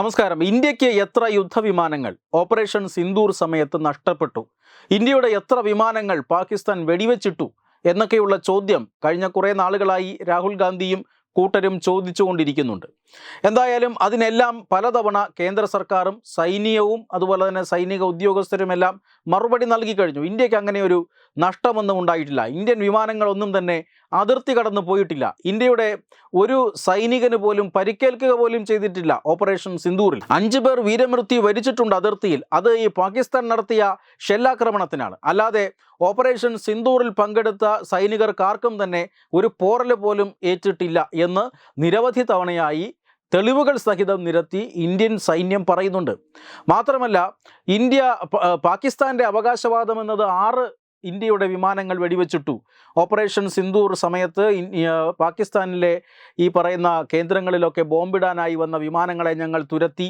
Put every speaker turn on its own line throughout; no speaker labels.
നമസ്കാരം. ഇന്ത്യയ്ക്ക് എത്ര യുദ്ധവിമാനങ്ങൾ? ഓപ്പറേഷൻ സിന്ദൂർ സമയത്ത് നഷ്ടപ്പെട്ടു. ഇന്ത്യയുടെ എത്ര വിമാനങ്ങൾ പാകിസ്ഥാൻ വെടിവെച്ചിട്ടു? എന്നൊക്കെയുള്ള ചോദ്യം കഴിഞ്ഞ കുറേ നാളുകളായി രാഹുൽ ഗാന്ധിയും കൂട്ടരും ചോദിച്ചുകൊണ്ടിരിക്കുന്നുണ്ട്. എന്തായാലും അതിനെല്ലാം പലതവണ കേന്ദ്ര സർക്കാരും സൈന്യവും അതുപോലെ തന്നെ സൈനിക ഉദ്യോഗസ്ഥരുമെല്ലാം മറുപടി നൽകി കഴിഞ്ഞു. ഇന്ത്യയ്ക്ക് അങ്ങനെ ഒരു നഷ്ടമൊന്നും ഉണ്ടായിട്ടില്ല. ഇന്ത്യൻ വിമാനങ്ങളൊന്നും തന്നെ അതിർത്തി കടന്നു പോയിട്ടില്ല. ഇന്ത്യയുടെ ഒരു സൈനികന് പോലും പരിക്കേൽക്കുക പോലും ചെയ്തിട്ടില്ല ഓപ്പറേഷൻ സിന്ദൂറിൽ. അഞ്ചു പേർ വീരമൃത്യു വരിച്ചിട്ടുണ്ട് അതിർത്തിയിൽ. അത് ഈ പാകിസ്ഥാൻ നടത്തിയ ഷെല്ലാക്രമണത്തിനാണ്. അല്ലാതെ ഓപ്പറേഷൻ സിന്ദൂറിൽ പങ്കെടുത്ത സൈനികർക്കാർക്കും തന്നെ ഒരു പോറൽ പോലും ഏറ്റിട്ടില്ല എന്ന് നിരവധി തവണയായി തെളിവുകൾ സഹിതം നിരത്തി ഇന്ത്യൻ സൈന്യം പറയുന്നുണ്ട്. മാത്രമല്ല ഇന്ത്യ പാകിസ്ഥാന്റെ അവകാശവാദം എന്നത് ആറ് ഇന്ത്യയുടെ വിമാനങ്ങൾ വെടിവെച്ചിട്ടു. ഓപ്പറേഷൻ സിന്ദൂർ സമയത്ത് പാകിസ്ഥാനിലെ ഈ പറയുന്ന കേന്ദ്രങ്ങളിലൊക്കെ ബോംബിടാനായി വന്ന വിമാനങ്ങളെ ഞങ്ങൾ തുരത്തി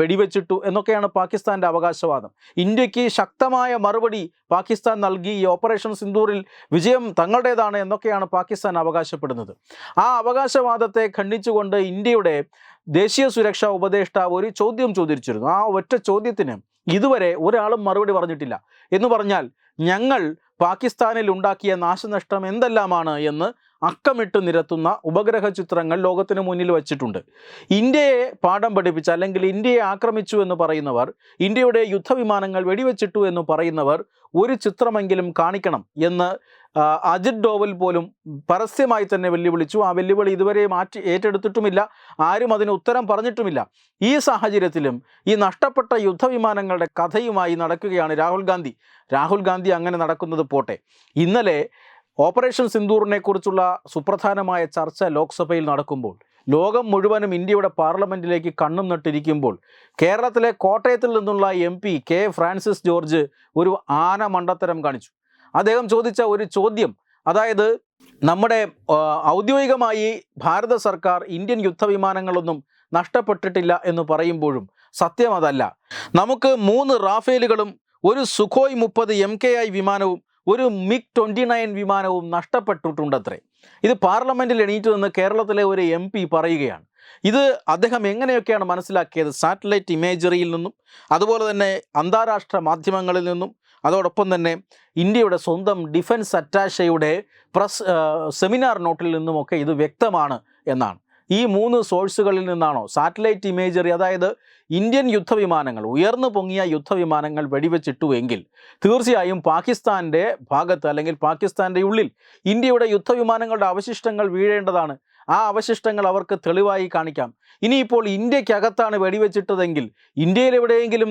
വെടിവെച്ചിട്ടു എന്നൊക്കെയാണ് പാകിസ്ഥാന്റെ അവകാശവാദം. ഇന്ത്യയ്ക്ക് ശക്തമായ മറുപടി പാകിസ്ഥാൻ നൽകി ഈ ഓപ്പറേഷൻ സിന്ദൂറിൽ വിജയം തങ്ങളുടേതാണ് എന്നൊക്കെയാണ് പാകിസ്ഥാൻ അവകാശപ്പെടുന്നത്. ആ അവകാശവാദത്തെ ഖണ്ഡിച്ചുകൊണ്ട് ഇന്ത്യയുടെ ദേശീയ സുരക്ഷാ ഉപദേഷ്ടാവ് ഒരു ചോദ്യം ചോദിച്ചിരുന്നു. ആ ഒറ്റ ചോദ്യത്തിന് ഇതുവരെ ഒരാളും മറുപടി പറഞ്ഞിട്ടില്ല. എന്ന് പറഞ്ഞാൽ ഞങ്ങൾ പാകിസ്ഥാനിൽ ഉണ്ടാക്കിയ നാശനഷ്ടം എന്തെല്ലാമാണ് എന്ന് അക്കമിട്ട് നിരത്തുന്ന ഉപഗ്രഹ ചിത്രങ്ങൾ ലോകത്തിന് മുന്നിൽ വച്ചിട്ടുണ്ട്. ഇന്ത്യയെ പാഠം പഠിപ്പിച്ച അല്ലെങ്കിൽ ഇന്ത്യയെ ആക്രമിച്ചു എന്ന് പറയുന്നവർ ഇന്ത്യയുടെ യുദ്ധവിമാനങ്ങൾ വെടിവെച്ചിട്ടു എന്ന് പറയുന്നവർ ഒരു ചിത്രമെങ്കിലും കാണിക്കണം എന്ന് അജിത് ഡോവൽ പോലും പരസ്യമായി തന്നെ വെല്ലുവിളിച്ചു. ആ വെല്ലുവിളി ഇതുവരെ മാറ്റി ഏറ്റെടുത്തിട്ടുമില്ല. ആരും അതിന് ഉത്തരം പറഞ്ഞിട്ടുമില്ല. ഈ സാഹചര്യത്തിലും ഈ നഷ്ടപ്പെട്ട യുദ്ധവിമാനങ്ങളുടെ കഥയുമായി നടക്കുകയാണ് രാഹുൽ ഗാന്ധി. രാഹുൽ ഗാന്ധി അങ്ങനെ നടക്കുന്നത് പോട്ടെ. ഇന്നലെ ഓപ്പറേഷൻ സിന്ദൂറിനെ കുറിച്ചുള്ള സുപ്രധാനമായ ചർച്ച ലോക്സഭയിൽ നടക്കുമ്പോൾ ലോകം മുഴുവനും ഇന്ത്യയുടെ പാർലമെന്റിലേക്ക് കണ്ണും നട്ടിരിക്കുമ്പോൾ കേരളത്തിലെ കോട്ടയത്തിൽ നിന്നുള്ള M P K Francis George ഒരു ആന മണ്ടത്തരം കാണിച്ചു. അദ്ദേഹം ചോദിച്ച ഒരു ചോദ്യം അതായത് നമ്മുടെ ഔദ്യോഗികമായി ഭാരത സർക്കാർ ഇന്ത്യൻ യുദ്ധവിമാനങ്ങളൊന്നും നഷ്ടപ്പെട്ടിട്ടില്ല എന്ന് പറയുമ്പോഴും സത്യം അതല്ല. നമുക്ക് മൂന്ന് റാഫേലുകളും ഒരു സുഖോയ് മുപ്പത് എം കെ ഐ വിമാനവും ഒരു മിഗ് ട്വന്റി നയൻ വിമാനവും നഷ്ടപ്പെട്ടിട്ടുണ്ടത്രേ. ഇത് പാർലമെന്റിൽ എണീറ്റ് നിന്ന് കേരളത്തിലെ ഒരു എം പി പറയുകയാണ്. ഇത് അദ്ദേഹം എങ്ങനെയൊക്കെയാണ് മനസ്സിലാക്കിയത്? സാറ്റലൈറ്റ് ഇമേജറിയിൽ നിന്നും അതുപോലെ തന്നെ അന്താരാഷ്ട്ര മാധ്യമങ്ങളിൽ നിന്നും അതോടൊപ്പം തന്നെ ഇന്ത്യയുടെ സ്വന്തം ഡിഫൻസ് അറ്റാഷയുടെ പ്രസ് സെമിനാർ നോട്ടിൽ നിന്നുമൊക്കെ ഇത് വ്യക്തമാണ് എന്നാണ്. ഈ മൂന്ന് സോഴ്സുകളിൽ നിന്നാണോ? സാറ്റലൈറ്റ് ഇമേജറി അതായത് ഇന്ത്യൻ യുദ്ധവിമാനങ്ങൾ ഉയർന്നു പൊങ്ങിയ യുദ്ധവിമാനങ്ങൾ വെടിവെച്ചിട്ടു എങ്കിൽ തീർച്ചയായും പാകിസ്ഥാന്റെ ഭാഗത്ത് അല്ലെങ്കിൽ പാകിസ്ഥാന്റെ ഉള്ളിൽ ഇന്ത്യയുടെ യുദ്ധവിമാനങ്ങളുടെ അവശിഷ്ടങ്ങൾ വീഴേണ്ടതാണ്. ആ അവശിഷ്ടങ്ങൾ അവർക്ക് തെളിവായി കാണിക്കാം. ഇനിയിപ്പോൾ ഇന്ത്യക്കകത്താണ് വെടിവെച്ചിട്ടതെങ്കിൽ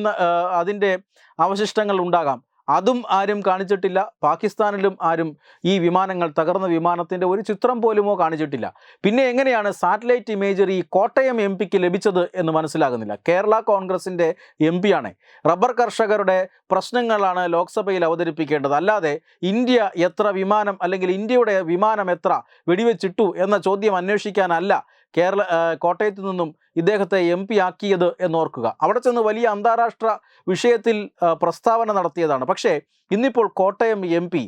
ആ, അതിന്റെ അവശിഷ്ടങ്ങൾ ഉണ്ടാകാം. അതും ആരും കാണിച്ചിട്ടില്ല. പാകിസ്ഥാനിലും ആരും ഈ വിമാനങ്ങൾ തകർന്ന വിമാനത്തിന്റെ ഒരു ചിത്രം പോലുമോ കാണിച്ചിട്ടില്ല. പിന്നെ എങ്ങനെയാണ് സാറ്റലൈറ്റ് ഇമേജറി കോട്ടയം എം പിക്ക് ലഭിച്ചത് എന്ന് മനസ്സിലാകുന്നില്ല. കേരള കോൺഗ്രസിന്റെ എം പിയാണ്. റബ്ബർ കർഷകരുടെ പ്രശ്നങ്ങളാണ് ലോക്സഭയിൽ അവതരിപ്പിക്കേണ്ടത്. അല്ലാതെ ഇന്ത്യ എത്ര വിമാനം അല്ലെങ്കിൽ ഇന്ത്യയുടെ വിമാനം എത്ര വെടിവെച്ചിട്ടു എന്ന ചോദ്യം അന്വേഷിക്കാനല്ല കേരള കോട്ടയത്തു നിന്നും ഇദ്ദേഹത്തെ എം പി ആക്കിയത് എന്നോർക്കുക. അവിടെ ചെന്ന് വലിയ അന്താരാഷ്ട്ര വിഷയത്തിൽ പ്രസ്താവന നടത്തിയതാണ്. പക്ഷേ ഇന്നിപ്പോൾ കോട്ടയം എം പി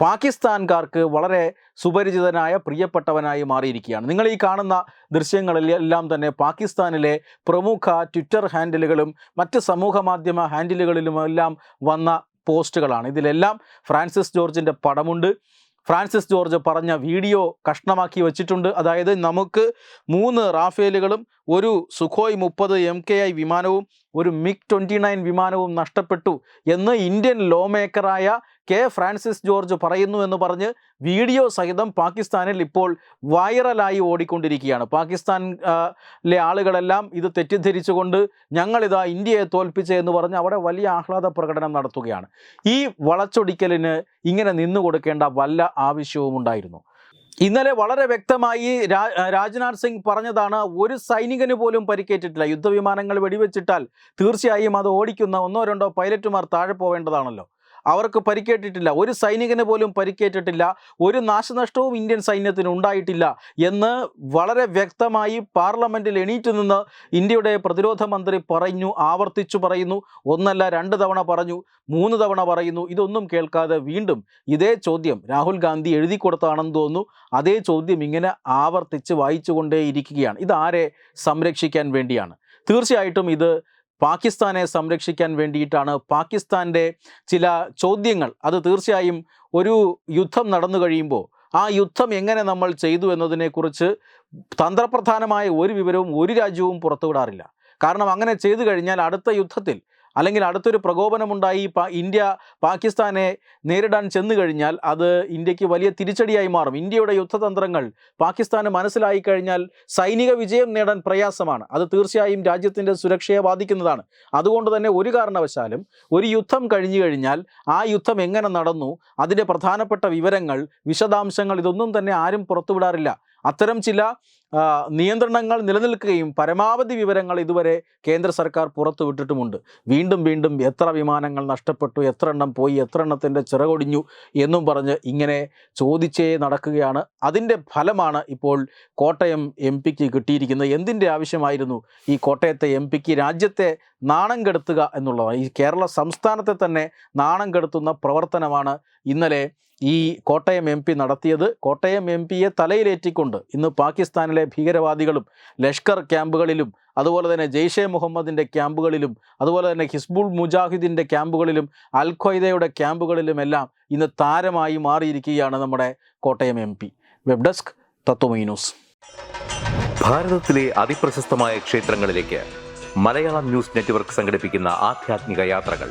പാകിസ്ഥാൻകാർക്ക് വളരെ സുപരിചിതനായ പ്രിയപ്പെട്ടവനായി മാറിയിരിക്കുകയാണ്. നിങ്ങൾ ഈ കാണുന്ന ദൃശ്യങ്ങളിലെല്ലാം തന്നെ പാകിസ്ഥാനിലെ പ്രമുഖ ട്വിറ്റർ ഹാൻഡിലുകളും മറ്റ് സമൂഹ മാധ്യമ ഹാൻഡിലുകളിലുമെല്ലാം വന്ന പോസ്റ്റുകളാണ്. ഇതിലെല്ലാം ഫ്രാൻസിസ് ജോർജിന്റെ പടമുണ്ട്. ഫ്രാൻസിസ് ജോർജ് പറഞ്ഞ വീഡിയോ കഷ്ണമാക്കി വച്ചിട്ടുണ്ട്. അതായത് നമുക്ക് മൂന്ന് റാഫേലുകളും ഒരു സുഖോയ് മുപ്പത് എം കെ ഐ വിമാനവും ഒരു മിഗ് ട്വന്റി നയൻ വിമാനവും നഷ്ടപ്പെട്ടു എന്ന് ഇന്ത്യൻ ലോ മേക്കറായ കെ ഫ്രാൻസിസ് ജോർജ് പറയുന്നു എന്ന് പറഞ്ഞ് വീഡിയോ സഹിതം പാകിസ്ഥാനിൽ ഇപ്പോൾ വൈറലായി ഓടിക്കൊണ്ടിരിക്കുകയാണ്. പാകിസ്ഥാനിലെ ആളുകളെല്ലാം ഇത് തെറ്റിദ്ധരിച്ചുകൊണ്ട് ഞങ്ങളിതാ ഇന്ത്യയെ തോൽപ്പിച്ചേ എന്ന് പറഞ്ഞ് അവിടെ വലിയ ആഹ്ലാദ പ്രകടനം നടത്തുകയാണ്. ഈ വളച്ചൊടിക്കലിന് ഇങ്ങനെ നിന്നു കൊടുക്കേണ്ട വല്ല ആവശ്യവും ഉണ്ടായിരുന്നു. ഇന്നലെ വളരെ വ്യക്തമായി രാജ്നാഥ് സിംഗ് പറഞ്ഞതാണ് ഒരു സൈനികന് പോലും പരിക്കേറ്റിട്ടില്ല. യുദ്ധവിമാനങ്ങൾ വെടിവെച്ചിട്ടാൽ തീർച്ചയായും അത് ഓടിക്കുന്ന ഒന്നോ രണ്ടോ പൈലറ്റുമാർ താഴെ പോവേണ്ടതാണല്ലോ. അവർക്ക് പരിക്കേറ്റിട്ടില്ല. ഒരു സൈനികന് പോലും പരിക്കേറ്റിട്ടില്ല. ഒരു നാശനഷ്ടവും ഇന്ത്യൻ സൈന്യത്തിന് ഉണ്ടായിട്ടില്ല എന്ന് വളരെ വ്യക്തമായി പാർലമെന്റിൽ എണീറ്റ് നിന്ന് ഇന്ത്യയുടെ പ്രതിരോധ മന്ത്രി പറഞ്ഞു ആവർത്തിച്ചു പറയുന്നു. ഒന്നല്ല രണ്ട് തവണ പറഞ്ഞു മൂന്ന് തവണ പറയുന്നു. ഇതൊന്നും കേൾക്കാതെ വീണ്ടും ഇതേ ചോദ്യം രാഹുൽ ഗാന്ധി എഴുതി കൊടുത്താണെന്ന് തോന്നുന്നു. അതേ ചോദ്യം ഇങ്ങനെ ആവർത്തിച്ച് വായിച്ചുകൊണ്ടേയിരിക്കുകയാണ്. ഇതാരെ സംരക്ഷിക്കാൻ വേണ്ടിയാണ്? തീർച്ചയായിട്ടും ഇത് പാകിസ്ഥാനെ സംരക്ഷിക്കാൻ വേണ്ടിയിട്ടാണ് പാകിസ്ഥാന്റെ ചില ചോദ്യങ്ങൾ. അത് തീർച്ചയായും ഒരു യുദ്ധം നടന്നു കഴിയുമ്പോൾ ആ യുദ്ധം എങ്ങനെ നമ്മൾ ചെയ്തു എന്നതിനെക്കുറിച്ച് തന്ത്രപ്രധാനമായ ഒരു വിവരവും ഒരു രാജ്യവും പുറത്തുവിടാറില്ല. കാരണം അങ്ങനെ ചെയ്തു കഴിഞ്ഞാൽ അടുത്ത യുദ്ധത്തിൽ അല്ലെങ്കിൽ അടുത്തൊരു പ്രകോപനമുണ്ടായി ഇന്ത്യ പാകിസ്ഥാനെ നേരിടാൻ ചെന്നു കഴിഞ്ഞാൽ അത് ഇന്ത്യയ്ക്ക് വലിയ തിരിച്ചടിയായി മാറും. ഇന്ത്യയുടെ യുദ്ധതന്ത്രങ്ങൾ പാകിസ്ഥാന് മനസ്സിലായി കഴിഞ്ഞാൽ സൈനിക വിജയം നേടാൻ പ്രയാസമാണ്. അത് തീർച്ചയായും രാജ്യത്തിന്റെ സുരക്ഷയെ ബാധിക്കുന്നതാണ്. അതുകൊണ്ട് തന്നെ ഒരു കാരണവശാലും ഒരു യുദ്ധം കഴിഞ്ഞു കഴിഞ്ഞാൽ ആ യുദ്ധം എങ്ങനെ നടന്നു അതിന്റെ പ്രധാനപ്പെട്ട വിവരങ്ങൾ വിശദാംശങ്ങൾ ഇതൊന്നും തന്നെ ആരും പുറത്തുവിടാറില്ല. അത്തരം ചില നിയന്ത്രണങ്ങൾ നിലനിൽക്കുകയും പരമാവധി വിവരങ്ങൾ ഇതുവരെ കേന്ദ്ര സർക്കാർ പുറത്തുവിട്ടിട്ടുമുണ്ട് വീണ്ടും വീണ്ടും എത്ര വിമാനങ്ങൾ നഷ്ടപ്പെട്ടു എത്ര എണ്ണം പോയി എത്ര എണ്ണത്തിന്റെ ചിറകൊടിഞ്ഞു എന്നും പറഞ്ഞ് ഇങ്ങനെ ചോദിച്ചേ നടക്കുകയാണ്. അതിന്റെ ഫലമാണ് ഇപ്പോൾ കോട്ടയം എം പിക്ക് കിട്ടിയിരിക്കുന്നത്. എന്തിന്റെ ആവശ്യമായിരുന്നു ഈ കോട്ടയത്തെ എം പിക്ക് രാജ്യത്തെ നാണം കെടുത്തുക എന്നുള്ളതാണ്. ഈ കേരള സംസ്ഥാനത്തെ തന്നെ നാണം കെടുത്തുന്ന പ്രവർത്തനമാണ് ഇന്നലെ ഈ കോട്ടയം എം പി നടത്തിയത് കോട്ടയം എം പിയെ തലയിലേറ്റിക്കൊണ്ട് ഇന്ന് പാകിസ്ഥാനിലെ ഭീകരവാദികളും ലഷ്കർ ക്യാമ്പുകളിലും അതുപോലെ തന്നെ ജെയ്ഷെ മുഹമ്മദിന്റെ ക്യാമ്പുകളിലും അതുപോലെ തന്നെ ഹിസ്ബുൾ മുജാഹിദിന്റെ ക്യാമ്പുകളിലും അൽ ഖ്വയ്ദയുടെ ക്യാമ്പുകളിലുമെല്ലാം ഇന്ന് താരമായി മാറിയിരിക്കുകയാണ് നമ്മുടെ Kottayam M P. Web desk Tatwamayi news.
ഭാരതത്തിലെ അതിപ്രശസ്തമായ ക്ഷേത്രങ്ങളിലേക്ക് മലയാളം ന്യൂസ് നെറ്റ്വർക്ക് സംഘടിപ്പിക്കുന്ന ആധ്യാത്മിക യാത്രകൾ.